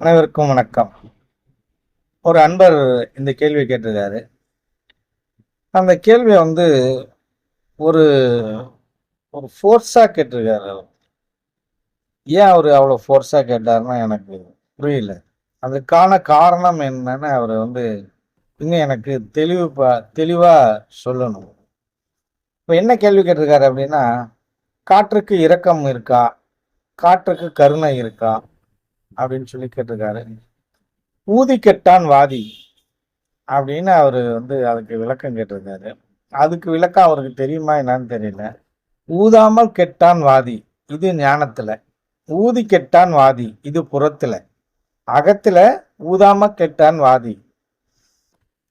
அனைவருக்கும் வணக்கம். ஒரு அன்பர் இந்த கேள்வி கேட்டிருக்காரு. அந்த கேள்வியை வந்து ஒரு ஒரு ஃபோர்ஸாக கேட்டிருக்காரு. ஏன் அவர் அவ்வளோ ஃபோர்ஸாக கேட்டாருன்னா எனக்கு புரியல. அதுக்கான காரணம் என்னன்னு அவர் வந்து இன்னும் எனக்கு தெளிவு தெளிவாக சொல்லணும். இப்போ என்ன கேள்வி கேட்டிருக்காரு அப்படின்னா காற்றுக்கு இரக்கம் இருக்கா? காற்றுக்கு கருணை இருக்கா? அப்படின்னு சொல்லி கேட்டிருக்காரு. ஊதி கெட்டான் வாதி அப்படின்னு அவர் வந்து அதுக்கு விளக்கம் கேட்டிருக்காரு. அதுக்கு விளக்கம் அவருக்கு தெரியுமா என்னன்னு தெரியல. ஊதாமல் கெட்டான் வாதி இது ஞானத்தில். ஊதி கெட்டான் வாதி இது புறத்தில். அகத்தில் ஊதாம கெட்டான் வாதி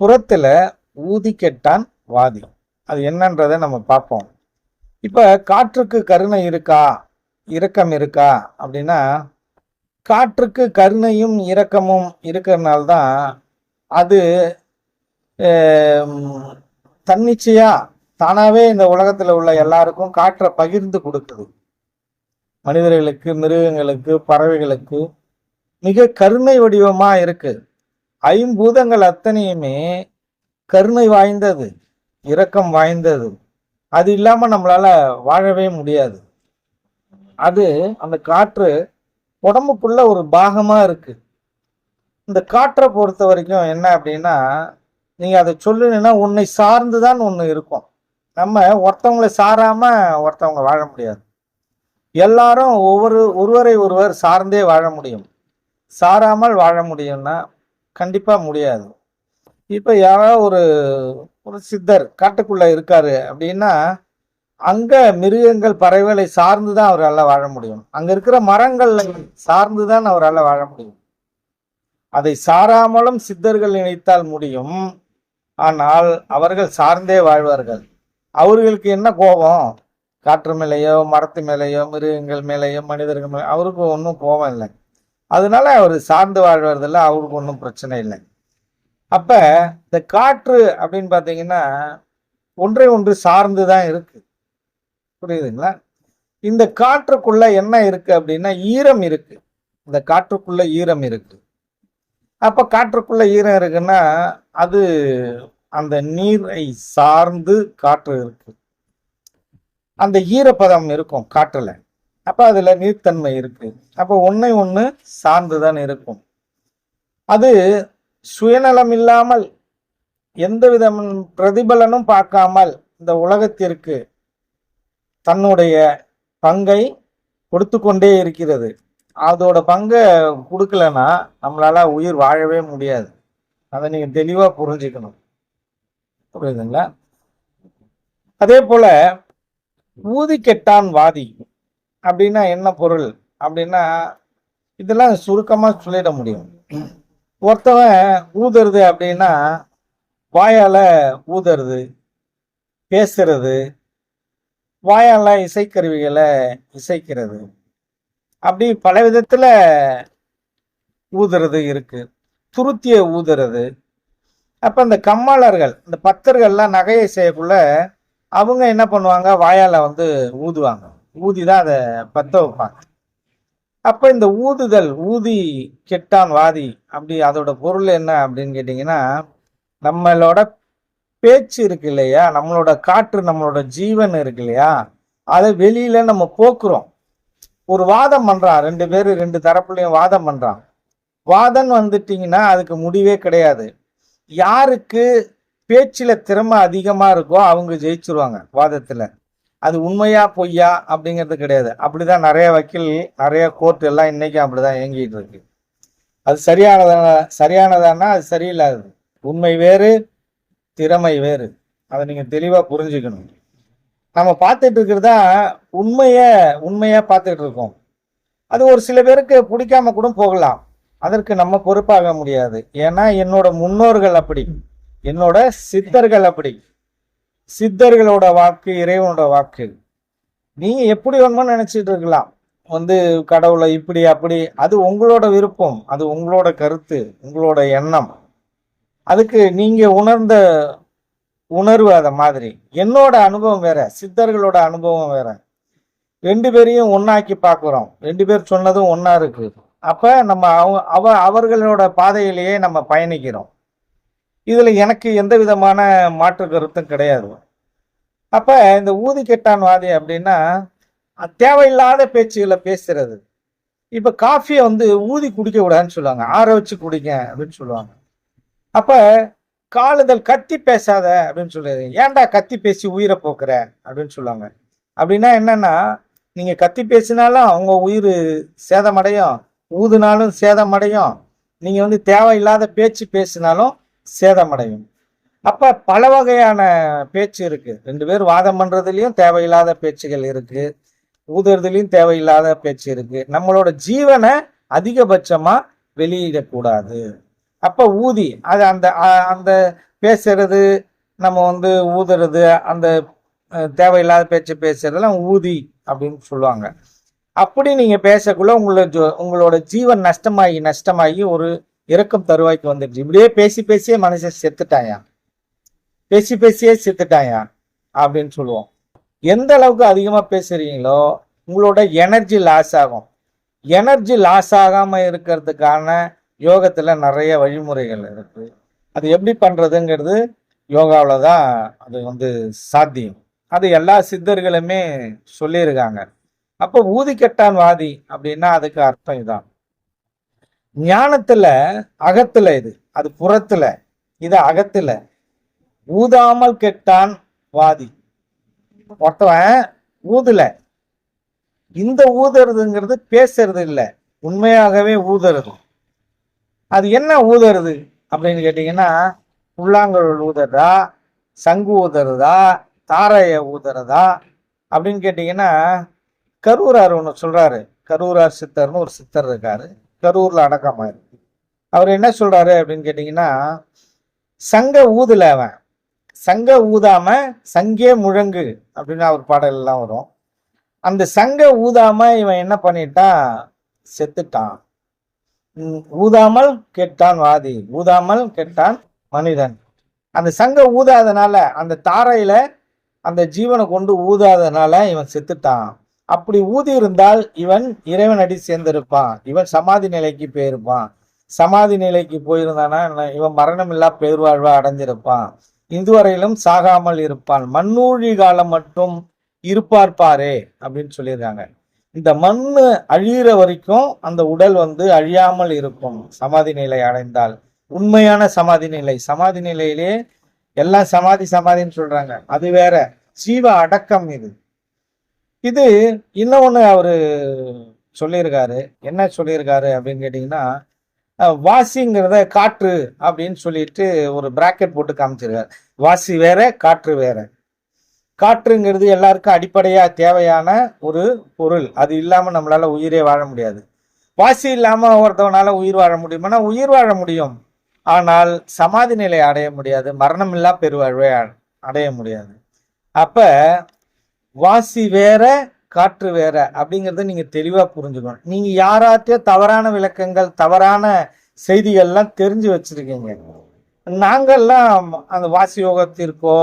புறத்தில் ஊதி கெட்டான் வாதி. அது என்னன்றதை நம்ம பார்ப்போம். இப்போ காற்றுக்கு கருணை இருக்கா இரக்கம் இருக்கா அப்படின்னா காற்றுக்கு கருணையும் இரக்கமும் இருக்கிறனால தான் அது தன்னிச்சையாக தானாகவே இந்த உலகத்தில் உள்ள எல்லாருக்கும் காற்றை பகிர்ந்து கொடுக்குது. மனிதர்களுக்கு மிருகங்களுக்கு பறவைகளுக்கு மிக கருணை வடிவமாக இருக்குது ஐம்பூதங்கள் அத்தனையுமே கருணை வாய்ந்தது இரக்கம் வாய்ந்தது. அது இல்லாமல் நம்மளால் வாழவே முடியாது. அது அந்த காற்று உடம்புக்குள்ள ஒரு பாகமாக இருக்குது இந்த காற்றை பொறுத்த வரைக்கும் என்ன அப்படின்னா நீங்கள் அதை சொல்லணும்னா உன்னை சார்ந்து தான் ஒன்று இருக்கும். நம்ம ஒருத்தவங்களை சாராமல் ஒருத்தவங்க வாழ முடியாது. எல்லாரும் ஒவ்வொரு ஒருவரை ஒருவர் சார்ந்தே வாழ முடியும். சாராமல் வாழ முடியும்னா கண்டிப்பாக முடியாது. இப்போ யாராவது ஒரு ஒரு சித்தர் காட்டுக்குள்ளே இருக்காரு அப்படின்னா அங்க மிருகங்கள் பறவைகளை சார்ந்து தான் அவரால் வாழ முடியும். அங்க இருக்கிற மரங்களை சார்ந்து தான் அவரால் வாழ முடியும். அதை சாராமலும் சித்தர்கள் நினைத்தால் முடியும். ஆனால் அவர்கள் சார்ந்தே வாழ்வார்கள். அவர்களுக்கு என்ன கோபம்? காற்று மேலேயோ மரத்து மேலேயோ மிருகங்கள் மேலேயோ மனிதர்கள் மேலே அவருக்கு ஒன்றும் கோபம் இல்லை. அதனால அவர் சார்ந்து வாழ்வதில்ல அவருக்கு ஒன்றும் பிரச்சனை இல்லை. அப்போ இந்த காற்று அப்படின்னு பார்த்தீங்கன்னா ஒன்றை ஒன்று சார்ந்து தான் இருக்குது புரியுதுங்களா? இந்த காற்றுக்குள்ள என்ன இருக்கு அப்படின்னா ஈரம் இருக்கு. இந்த காற்றுக்குள்ள ஈரம் இருக்கு. அப்ப காற்றுக்குள்ள ஈரம் இருக்குன்னா அது அந்த நீரை சார்ந்து காற்று இருக்கு. அந்த ஈரப்பதம் இருக்கும் காற்றுல. அப்ப அதுல நீர்த்தன்மை இருக்கு. அப்ப ஒன்னை ஒண்ணு சார்ந்துதான் இருக்கும். அது சுயநலம் இல்லாமல் எந்த வித பிரதிபலனும் பார்க்காமல் இந்த உலகத்திற்கு தன்னுடைய பங்கை கொடுத்து கொண்டே இருக்கிறது. அதோட பங்கை கொடுக்கலன்னா நம்மளால உயிர் வாழவே முடியாது. அதை நீங்க தெளிவா புரிஞ்சுக்கணும். புரியுதுங்களா? அதே போல ஊதி கெட்டான் வாதி அப்படின்னா என்ன பொருள்? அப்படின்னா இதெல்லாம் சுருக்கமாக சொல்லிட முடியும். ஒருத்தவன் ஊதுறது அப்படின்னா வாயால் ஊதுறது பேசுறது வாயால இசைக்கருவிகளை இசைக்கிறது. அப்படி பல விதத்தில் ஊதுறது இருக்குது துருத்தியை ஊதுறது. அப்போ இந்த கம்மாளர்கள் இந்த பத்தர்கள்லாம் நகையை செய்யக்குள்ள அவங்க என்ன பண்ணுவாங்க? வாயால் வந்து ஊதுவாங்க. ஊதி தான் அதை பத்த வைப்பாங்க. அப்போ இந்த ஊதுதல் ஊதி கெட்டான் வாதி அப்படி அதோட பொருள் என்ன அப்படின்னு கேட்டிங்கன்னா நம்மளோட பேச்சு இருக்கு இல்லையா? நம்மளோட காற்று நம்மளோட ஜீவன் இருக்கு இல்லையா? அதை வெளியில நம்ம போக்குறோம். ஒரு வாதம் பண்றான். ரெண்டு பேர் ரெண்டு தரப்புலையும் வாதம் பண்றான். வாதம் வந்துட்டீங்கன்னா அதுக்கு முடிவே கிடையாது. யாருக்கு பேச்சில் திறமை அதிகமா இருக்கோ அவங்க ஜெயிச்சிருவாங்க வாதத்துல. அது உண்மையா பொய்யா அப்படிங்கிறது கிடையாது. அப்படிதான் நிறைய வக்கீல் நிறைய கோர்ட் எல்லாம் இன்னைக்கும் அப்படிதான் இயங்கிட்டு இருக்கு. அது சரியானதான சரியானதானா அது சரியில்லாதது. உண்மை வேறு திறமை வேறு. அதை நீங்கள் தெளிவாக புரிஞ்சுக்கணும். நம்ம பார்த்துட்டு இருக்கிறதா உண்மையை உண்மையாக பார்த்துட்டு இருக்கோம். அது ஒரு சில பேருக்கு பிடிக்காம கூட போகலாம். அதற்கு நம்ம பொறுப்பாக முடியாது. ஏன்னா என்னோட முன்னோர்கள் அப்படி. என்னோட சித்தர்கள் அப்படி. சித்தர்களோட வாக்கு இறைவனோட வாக்கு. நீ எப்படி வேணுமோ நினைச்சிட்டு இருக்கலாம். வந்து கடவுளை இப்படி அப்படி. அது உங்களோட விருப்பம். அது உங்களோட கருத்து. உங்களோட எண்ணம். அதுக்கு நீங்க உணர்ந்த உணர்வு அதை மாதிரி. என்னோட அனுபவம் வேற சித்தர்களோட அனுபவம் வேற. ரெண்டு பேரையும் ஒன்னாக்கி பார்க்குறோம் ரெண்டு பேர் சொன்னதும் ஒன்றா இருக்கு. அப்ப நம்ம அவங்க அவ அவர்களோட பாதையிலேயே நம்ம பயணிக்கிறோம். இதுல எனக்கு எந்த விதமான மாற்று கருத்தும் கிடையாது. அப்ப இந்த ஊதி கெட்டான் வாதி அப்படின்னா தேவையில்லாத பேச்சுகளை பேசுறது. இப்ப காஃபியை வந்து ஊதி குடிக்க கூடாதுன்னு சொல்லுவாங்க. ஆற வச்சு குடிங்க அப்படின்னு சொல்லுவாங்க. அப்ப காலுதல் கத்தி பேசாத அப்படின்னு சொல்லுது ஏன்டா கத்தி பேசி உயிரை போக்குற அப்படின்னு சொல்லுவாங்க. அப்படின்னா என்னன்னா நீங்க கத்தி பேசினாலும் அவங்க உயிர் சேதமடையும் ஊதுனாலும் சேதமடையும் நீங்க வந்து தேவையில்லாத பேச்சு பேசினாலும் சேதமடையும். அப்ப பல வகையான பேச்சு இருக்கு. ரெண்டு பேர் வாதம் பண்றதுலயும் தேவையில்லாத பேச்சுகள் இருக்கு. ஊதுறதுலயும் தேவையில்லாத பேச்சு இருக்கு. நம்மளோட ஜீவனை அதிகபட்சமா வெளியிடக்கூடாது. அப்போ ஊதி அது அந்த அந்த பேசுறது நம்ம வந்து ஊதுறது அந்த தேவையில்லாத பேச்சு பேசுறதெல்லாம் ஊதி அப்படின்னு சொல்லுவாங்க. அப்படி நீங்க பேசக்குள்ள உங்களோட ஜோ- உங்களோட ஜீவன் நஷ்டமாகி நஷ்டமாகி ஒரு இறக்கும் தருவாய்க்கு வந்துடுச்சு. இப்படியே பேசி பேசியே மனுஷன் செத்துட்டாயா? பேசி பேசியே செத்துட்டாயா? அப்படின்னு சொல்லுவோம். எந்த அளவுக்கு அதிகமாக பேசுறீங்களோ உங்களோட எனர்ஜி லாஸ் ஆகும். எனர்ஜி லாஸ் ஆகாம இருக்கிறதுக்கான யோகத்துல நிறைய வழிமுறைகள் இருக்கு. அது எப்படி பண்றதுங்கிறது யோகாவில் தான் அது வந்து சாத்தியம். அது எல்லா சித்தர்களுமே சொல்லியிருக்காங்க. அப்போ ஊதி கெட்டான் வாதி அப்படின்னா அதுக்கு அர்த்தம் இதான். ஞானத்துல அகத்துல இது. அது புறத்துல. இது அகத்துல. ஊதாமல் கெட்டான் வாதி. ஒருத்தவன் ஊதுல. இந்த ஊதுறதுங்கிறது பேசுறது இல்லை. உண்மையாகவே ஊதுறது. அது என்ன ஊதுறது அப்படின்னு கேட்டிங்கன்னா புல்லாங்குழல் ஊதுறதா சங்கு ஊதுறதா தாரையை ஊதுறதா அப்படின்னு கேட்டிங்கன்னா கரூரார் ஒன்று சொல்கிறாரு கரூரார் சித்தர்னு ஒரு சித்தர் இருக்காரு. கரூரில் அடக்கமாக இருக்கு அவர் என்ன சொல்கிறாரு அப்படின்னு கேட்டிங்கன்னா சங்க ஊதுல அவன். சங்க ஊதாம சங்கே முழங்கு அப்படின்னு அவர் பாடலெல்லாம் வரும். அந்த சங்க ஊதாம இவன் என்ன பண்ணிட்டான்? செத்துட்டான். ஊதாமல் கெட்டான் வாதி ஊதாமல் கெட்டான் மனிதன். அந்த சங்க ஊதாதனால அந்த தாரையில அந்த ஜீவனை கொண்டு ஊதாதனால இவன் செத்துட்டான். அப்படி ஊதி இருந்தால் இவன் இறைவன் அடி சேர்ந்திருப்பான். இவன் சமாதி நிலைக்கு போயிருப்பான். சமாதி நிலைக்கு போயிருந்தானா இவன் இவன் மரணமில்லா பேர்வாழ்வா அடைஞ்சிருப்பான் இதுவரையிலும் சாகாமல் இருப்பான். மண்ணூழி காலம் மட்டும் இருப்பார் பாரே அப்படின்னு சொல்லியிருக்காங்க. இந்த மண் அழியிற வரைக்கும் அந்த உடல் வந்து அழியாமல் இருக்கும். சமாதி நிலை அடைந்தால். உண்மையான சமாதி நிலை. சமாதி நிலையிலே எல்லாம் சமாதி சமாதின்னு சொல்றாங்க. அது வேற. ஜீவ அடக்கம் இது. இது இன்னொன்று அவரு சொல்லியிருக்காரு. என்ன சொல்லியிருக்காரு அப்படின்னு கேட்டிங்கன்னா வாசிங்கிறத காற்று அப்படின்னு சொல்லிட்டு ஒரு பிராக்கெட் போட்டு காமிச்சிருக்காரு. வாசி வேற காற்று வேற. காற்றுங்கிறது எல்லாருக்கும் அடிப்படையாக தேவையான ஒரு பொருள். அது இல்லாமல் நம்மளால் உயிரே வாழ முடியாது. வாசி இல்லாமல் ஒருத்தவனால் உயிர் வாழ முடியுமானா உயிர் வாழ முடியும். ஆனால் சமாதி நிலை அடைய முடியாது. மரணமில்லா பெருவாழ்வை அடைய முடியாது. அப்போ வாசி வேற காற்று வேற அப்படிங்கிறத நீங்கள் தெளிவாக புரிஞ்சுக்கணும். நீங்கள் யாராத்தையும் தவறான விளக்கங்கள் தவறான செய்திகள்லாம் தெரிஞ்சு வச்சிருக்கீங்க. நாங்கெல்லாம் அந்த வாசி யோகத்திற்கோ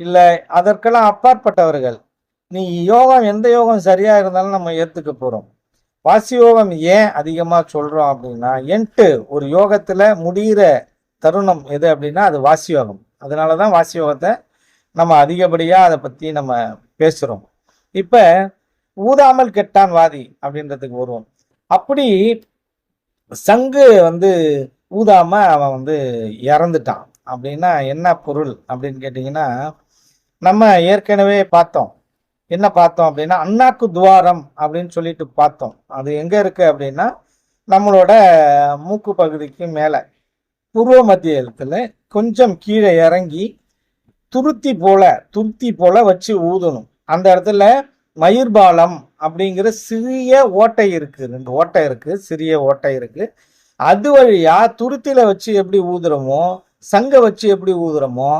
இல்லை அதற்கெல்லாம் அப்பாற்பட்டவர்கள். நீ யோகம் எந்த யோகம் சரியா இருந்தாலும் நம்ம ஏத்துக்க போறோம். வாசி யோகம் ஏன் அதிகமாக சொல்றோம் அப்படின்னா என்ட்டு ஒரு யோகத்துல முடிகிற தருணம் எது அப்படின்னா அது வாசி யோகம். அதனாலதான் வாசி யோகத்தை நம்ம அதிகப்படியா அதை பத்தி நம்ம பேசுறோம். இப்ப ஊதாமல் கெட்டான் வாதி அப்படின்றதுக்கு வருவோம். அப்படி சங்கு வந்து ஊதாம அவன் வந்து இறந்துட்டான். அப்படின்னா என்ன பொருள் அப்படின்னு கேட்டிங்கன்னா நம்ம ஏற்கனவே பார்த்தோம். என்ன பார்த்தோம் அப்படின்னா அண்ணாக்கு துவாரம் அப்படின்னு சொல்லிட்டு பார்த்தோம். அது எங்க இருக்கு அப்படின்னா நம்மளோட மூக்கு பகுதிக்கு மேலே. பூர்வ மத்திய எழுத்துல கொஞ்சம் கீழே இறங்கி துருத்தி போல துருத்தி போல வச்சு ஊதணும். அந்த இடத்துல மயிர்பாலம் அப்படிங்கிற சிறிய ஓட்டை இருக்கு. ரெண்டு ஓட்டை இருக்கு சிறிய ஓட்டை இருக்கு. அது வழியா துருத்தில வச்சு எப்படி ஊதுறோமோ சங்க வச்சு எப்படி ஊதுறோமோ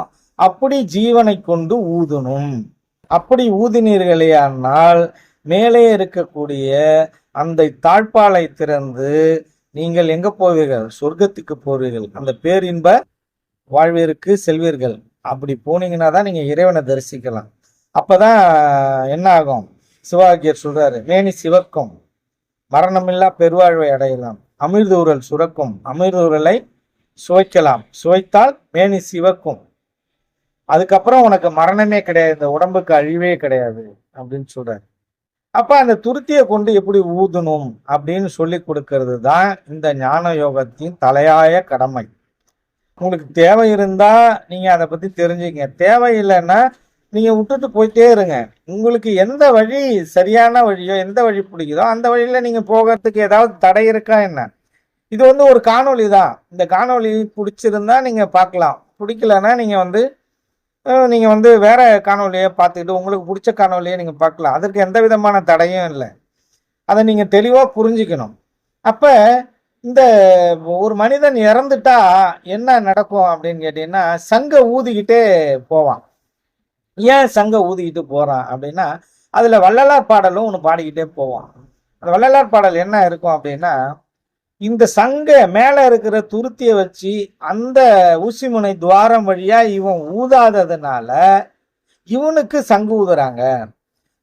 அப்படி ஜீவனை கொண்டு ஊதணும். அப்படி ஊதினீர்களேயானால் மேலே இருக்கக்கூடிய அந்த தாழ்பாலை திறந்து நீங்கள் எங்க போவீர்கள்? சொர்க்கத்துக்கு போவீர்கள். அந்த பேரின்ப வாழ்விற்கு செல்வீர்கள். அப்படி போனீங்கன்னா தான் நீங்க இறைவனை தரிசிக்கலாம். அப்பதான் என்ன ஆகும்? சிவாகியர் சொல்றாரு மேனி சிவக்கும். மரணமில்லா பெருவாழ்வை அடையலாம். அமிர்தூரல் சுரக்கும். அமிர்தூரலை சுவைக்கலாம். சுவைத்தால் மேனி சிவக்கும். அதுக்கப்புறம் உனக்கு மரணமே கிடையாது இந்த உடம்புக்கு அழிவே கிடையாது அப்படின்னு சொல்றாரு. அப்ப அந்த துருத்தியை கொண்டு எப்படி ஊதணும் அப்படின்னு சொல்லி கொடுக்கறது தான் இந்த ஞான யோகத்தின் தலையாய கடமை. உங்களுக்கு தேவை இருந்தா நீங்க அதை பத்தி தெரிஞ்சுங்க. தேவை இல்லைன்னா நீங்க விட்டுட்டு போயிட்டே இருங்க. உங்களுக்கு எந்த வழி சரியான வழியோ எந்த வழி பிடிக்குதோ அந்த வழியில நீங்க போகிறதுக்கு ஏதாவது தடை இருக்கா என்ன? இது வந்து ஒரு காணொளி தான் இந்த காணொலி பிடிச்சிருந்தா நீங்க பார்க்கலாம். பிடிக்கலன்னா நீங்க வந்து நீங்கள் வந்து வேறு காணொலியை பார்த்துக்கிட்டு உங்களுக்கு பிடிச்ச காணொலியை நீங்கள் பார்க்கலாம். அதற்கு எந்த விதமான தடையும் இல்லை. அதை நீங்கள் தெளிவாக புரிஞ்சுக்கணும். அப்போ இந்த ஒரு மனிதன் இறந்துட்டா என்ன நடக்கும் அப்படின்னு கேட்டிங்கன்னா சங்க ஊதிக்கிட்டே போவான். ஏன் சங்க ஊதிக்கிட்டு போகிறான் அப்படின்னா அதில் வள்ளலார் பாடலும் ஒன்று பாடிக்கிட்டே போவான். அந்த வள்ளலார் பாடல் என்ன இருக்கும் அப்படின்னா இந்த சங்க மேலே இருக்கிற துருத்தியை வச்சு அந்த ஊசிமுனை துவாரம் வழியாக இவன் ஊதாததுனால இவனுக்கு சங்கு ஊதுறாங்க.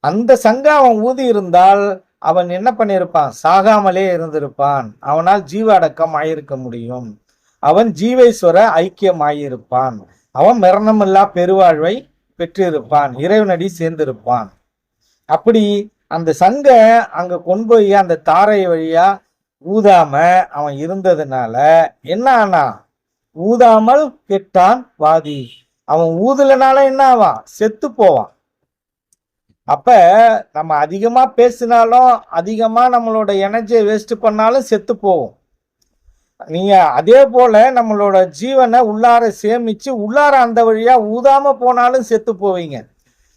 அந்த சங்க அவன் ஊதி இருந்தால் அவன் என்ன பண்ணியிருப்பான் சாகாமலே இருந்திருப்பான். அவனால் ஜீவ அடக்கம் ஆயிருக்க முடியும். அவன் ஜீவேஸ்வர ஐக்கியம் ஆகியிருப்பான் அவன் மரணமில்லா பெருவாழ்வை பெற்றிருப்பான். இறைவனடி சேர்ந்திருப்பான். அப்படி அந்த சங்க அங்க கொண்டு போய் அந்த தாரை வழியா ஊதாம அவன் இருந்ததுனால என்ன ஆனா? ஊதாமல் கெட்டான் வாதி. அவன் ஊதலனால என்ன ஆவான்? செத்து போவான். அப்ப நம்ம அதிகமா பேசினாலும் அதிகமா நம்மளோட எனர்ஜியை வேஸ்ட் பண்ணாலும் செத்து போவோம். நீங்க அதே போல நம்மளோட ஜீவனை உள்ளார சேமிச்சு உள்ளார அந்த வழியா ஊதாம போனாலும் செத்து போவீங்க.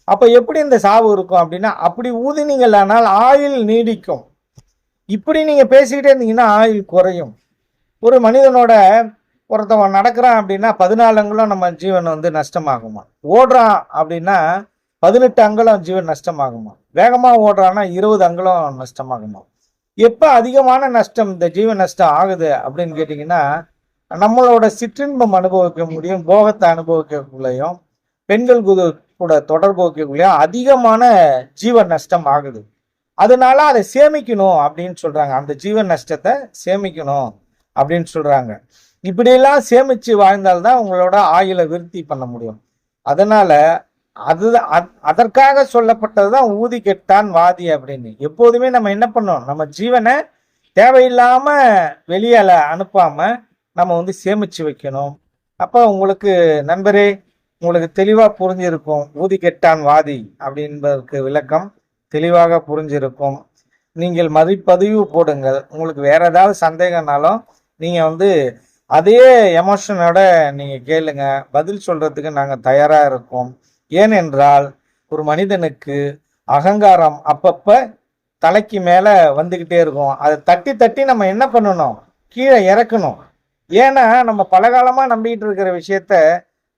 அப்ப எப்படி இந்த சாவு இருக்கும் அப்படின்னா அப்படி ஊதினீங்களானால் ஆயில் நீடிக்கும். இப்படி நீங்கள் பேசிக்கிட்டே இருந்தீங்கன்னா ஆயுள் குறையும். ஒரு மனிதனோட ஒருத்தவன் நடக்கிறான் அப்படின்னா பதினாலு அங்குலம் நம்ம ஜீவன் வந்து நஷ்டமாகுமா? ஓடுறான் அப்படின்னா பதினெட்டு அங்குலம் ஜீவன் நஷ்டமாகுமா? வேகமாக ஓடுறான்னா இருபது அங்குலம் நஷ்டமாகுமா? எப்போ அதிகமான நஷ்டம் இந்த ஜீவ நஷ்டம் ஆகுது அப்படின்னு கேட்டிங்கன்னா நம்மளோட சிற்றின்பம் அனுபவிக்க முடியும் போகத்தை அனுபவிக்கக்குள்ளேயும் பெண்கள் குது- கூட தொடர்பு வைக்கக்குள்ளேயும் அதிகமான ஜீவ நஷ்டம் ஆகுது. அதனால அதை சேமிக்கணும் அப்படின்னு சொல்றாங்க. அந்த ஜீவன் நஷ்டத்தை சேமிக்கணும் அப்படின்னு சொல்றாங்க. இப்படியெல்லாம் சேமிச்சு வாழ்ந்தால்தான் உங்களோட ஆயுளை விருத்தி பண்ண முடியும். அதனால அது அத்- அதற்காக சொல்லப்பட்டதுதான் ஊதி கெட்டான் வாதி அப்படின்னு. எப்போதுமே நம்ம என்ன பண்ணோம் நம்ம ஜீவனை தேவையில்லாம வெளியால அனுப்பாம நம்ம வந்து சேமிச்சு வைக்கணும். அப்போ உங்களுக்கு நண்பரே உங்களுக்கு தெளிவாக புரிஞ்சிருக்கும். ஊதி கெட்டான் வாதி அப்படின்பதற்கு விளக்கம். தெளிவாக புரிஞ்சிருக்கும். நீங்கள் மதிப்பதிவு போடுங்கள். உங்களுக்கு வேற ஏதாவது சந்தேகம்னாலும் நீங்கள் வந்து அதே எமோஷனோட நீங்கள் கேளுங்க. பதில் சொல்றதுக்கு நாங்கள் தயாராக இருக்கோம். ஏனென்றால் ஒரு மனிதனுக்கு அகங்காரம் அப்பப்ப தலைக்கு மேலே வந்துக்கிட்டே இருக்கும். அதை தட்டி தட்டி நம்ம என்ன பண்ணணும்? கீழே இறக்கணும். ஏன்னா நம்ம பலகாலமாக நம்பிக்கிட்டு இருக்கிற விஷயத்த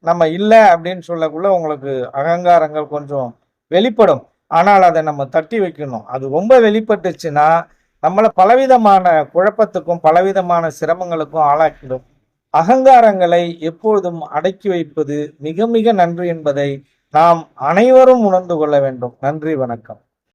நம்ம இல்லை அப்படின்னு சொல்லக்குள்ள உங்களுக்கு அகங்காரங்கள் கொஞ்சம் வெளிப்படும். ஆனால் அதை நம்ம தட்டி வைக்கணும். அது ரொம்ப வெளிப்பட்டுச்சுன்னா நம்மளை பலவிதமான குழப்பத்துக்கும் பலவிதமான சிரமங்களுக்கும் ஆளாக்கிடும். அகங்காரங்களை எப்பொழுதும் அடக்கி வைப்பது மிக மிக நன்று என்பதை நாம் அனைவரும் உணர்ந்து கொள்ள வேண்டும். நன்றி வணக்கம்.